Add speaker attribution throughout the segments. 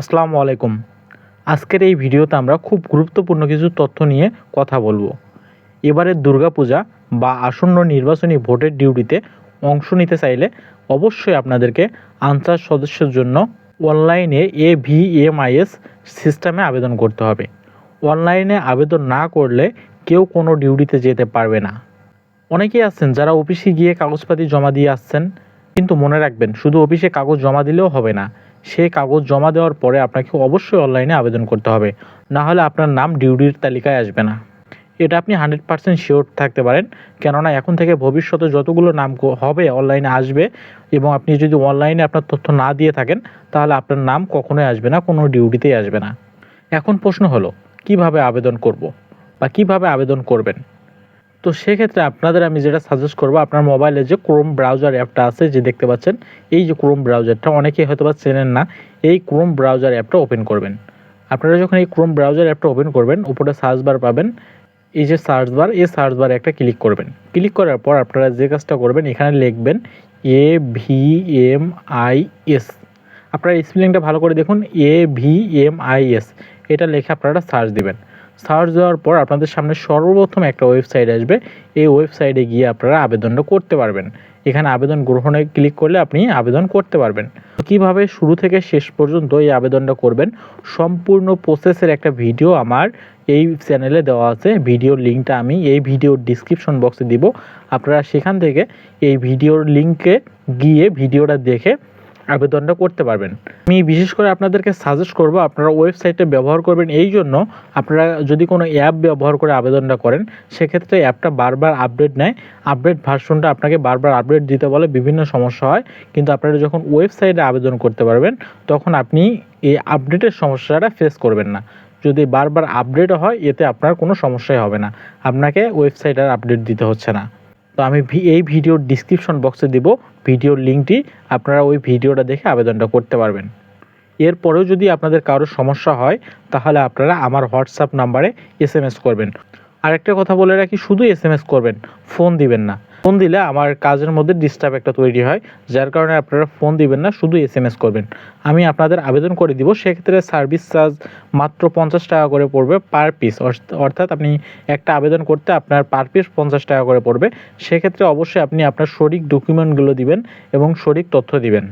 Speaker 1: আসসালামু আলাইকুম। আজকের এই ভিডিওতে আমরা খুব গুরুত্বপূর্ণ কিছু তথ্য নিয়ে কথা বলব। এবারের দুর্গাপূজা বা আসন্ন নির্বাচনী ভোটের ডিউটিতে অংশ নিতে চাইলে অবশ্যই আপনাদেরকে আনসার সদস্যের জন্য অনলাইনে এ ভি এম আইএস সিস্টেমে আবেদন করতে হবে। অনলাইনে আবেদন না করলে কেউ কোনো ডিউটিতে যেতে পারবে না। অনেকেই আছেন যারা অফিসে গিয়ে কাগজপাতি জমা দিয়ে আসছেন, কিন্তু মনে রাখবেন, শুধু অফিসে কাগজ জমা দিলেও হবে না। সেই কাগজ জমা দেওয়ার পরে আপনাকে অবশ্যই অনলাইনে আবেদন করতে হবে। না হলে আপনার নাম ডিউটির তালিকায় আসবে না। এটা আপনি হান্ড্রেড পার্সেন্ট শিওর থাকতে পারেন। কেননা এখন থেকে ভবিষ্যতে যতগুলো নাম হবে অনলাইনে আসবে এবং আপনি যদি অনলাইনে আপনার তথ্য না দিয়ে থাকেন, তাহলে আপনার নাম কখনোই আসবে না, কোনো ডিউটিতেই আসবে না। এখন প্রশ্ন হলো, কীভাবে আবেদন করব বা কীভাবে আবেদন করবেন? তো সেক্ষেত্রে আপনাদের আমি যেটা সাজেস্ট করব, আপনার মোবাইলে যে ক্রোম ব্রাউজার অ্যাপটা আছে, যে দেখতে পাচ্ছেন, এই যে ক্রোম ব্রাউজারটা অনেকেই হয়তো বা চেনেন না, এই ক্রোম ব্রাউজার অ্যাপটা ওপেন করবেন। আপনারা যখন এই ক্রোম ব্রাউজার অ্যাপটা ওপেন করবেন, উপরে সার্চ বার পাবেন, এই যে সার্চ বার এই সার্চ বারে একটা ক্লিক করবেন। ক্লিক করার পর আপনারা যে কাজটা করবেন, এখানে লিখবেন A V M I S আপনারা স্পেলিংটা ভালো করে দেখুন A V M I S এটা লিখে আপনারা সার্চ দিবেন। সার্চ দেওয়ার পর আপনাদের সামনে সর্বপ্রথম একটা ওয়েবসাইট আসবে। এই ওয়েবসাইটে গিয়ে আপনারা আবেদনটা করতে পারবেন। এখানে আবেদন গ্রহণে ক্লিক করলে আপনি আবেদন করতে পারবেন। কীভাবে শুরু থেকে শেষ পর্যন্ত এই আবেদনটা করবেন, সম্পূর্ণ প্রসেসের একটা ভিডিও আমার এই চ্যানেলে দেওয়া আছে। ভিডিওর লিঙ্কটা আমি এই ভিডিওর ডিসক্রিপশন বক্সে দিব। আপনারা সেখান থেকে এই ভিডিওর লিঙ্কে গিয়ে ভিডিওটা দেখে আবেদনটা করতে পারবেন। আমি বিশেষ করে আপনাদেরকে সাজেস্ট করব, আপনারা ওয়েবসাইটে ব্যবহার করবেন এই জন্য। আপনারা যদি কোনো অ্যাপ ব্যবহার করে আবেদনটা করেন, সেক্ষেত্রে অ্যাপটা বারবার আপডেট নেয়। আপডেট ভার্সনটা আপনাকে বারবার আপডেট দিতে বলে, বিভিন্ন সমস্যা হয়। কিন্তু আপনারা যখন ওয়েবসাইটে আবেদন করতে পারবেন, তখন আপনি এই আপডেটের সমস্যাটা ফেস করবেন না। যদি বারবার আপডেট হয়, এতে আপনার কোনো সমস্যাই হবে না। আপনাকে ওয়েবসাইট আর আপডেট দিতে হচ্ছে না। তো আমি এই ভিডিওর ডিসক্রিপশন বক্সে দেব। ভিডিওর লিঙ্কটি আপনারা ওই ভিডিওটা দেখে আবেদনটা করতে পারবেন। এরপরেও যদি আপনাদের কারও সমস্যা হয়, তাহলে আপনারা আমার হোয়াটসঅ্যাপ নাম্বারে এস করবেন। আরেকটা কথা বলে রাখি, শুধু এস করবেন, ফোন দিবেন না। ফোন দিলে আমার কাজের মধ্যে ডিস্টার্ব একটা তৈরি হয়, যার কারণে আপনারা ফোন দিবেন না, শুধু এস এম এস করবেন। আমি আপনাদের আবেদন করে দিব, সেক্ষেত্রে সার্ভিস চার্জ মাত্র পঞ্চাশ টাকা করে পড়বে পার পিস অর্থাৎ আপনি একটা আবেদন করতে আপনার পার পিস পঞ্চাশ টাকা করে পড়বে। সেক্ষেত্রে অবশ্যই আপনি আপনার সঠিক ডকুমেন্টগুলো দিবেন এবং সঠিক তথ্য দিবেন।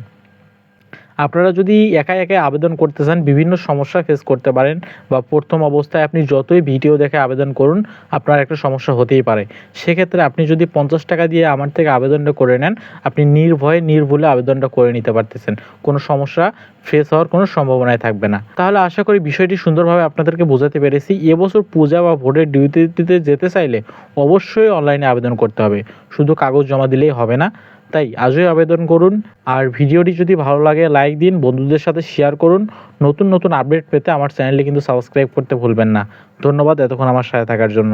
Speaker 1: আপনারা যদি একা একা আবেদন করতে চান, বিভিন্ন সমস্যা ফেস করতে পারেন বা প্রথম অবস্থায় আপনি যতই ভিডিও দেখে আবেদন করুন, আপনার একটা সমস্যা হতেই পারে। সেক্ষেত্রে আপনি যদি পঞ্চাশ টাকা দিয়ে আমার থেকে আবেদনটা করে নেন, আপনি নির্ভয়ে, নির্ভুলে আবেদনটা করে নিতে পারতেছেন। কোনো সমস্যা ফেস হওয়ার কোনো সম্ভাবনাই থাকবে না। তাহলে আশা করি বিষয়টি সুন্দরভাবে আপনাদেরকে বোঝাতে পেরেছি। এবছর পূজা বা ভোটের ডিউটিতে যেতে চাইলে অবশ্যই অনলাইনে আবেদন করতে হবে। শুধু কাগজ জমা দিলেই হবে না। তাই আজই আবেদন করুন। আর ভিডিওটি যদি ভালো লাগে লাইক দিন, বন্ধুদের সাথে শেয়ার করুন। নতুন নতুন আপডেট পেতে আমার চ্যানেলটি কিন্তু সাবস্ক্রাইব করতে ভুলবেন না। ধন্যবাদ এতক্ষণ আমার সাথে থাকার জন্য।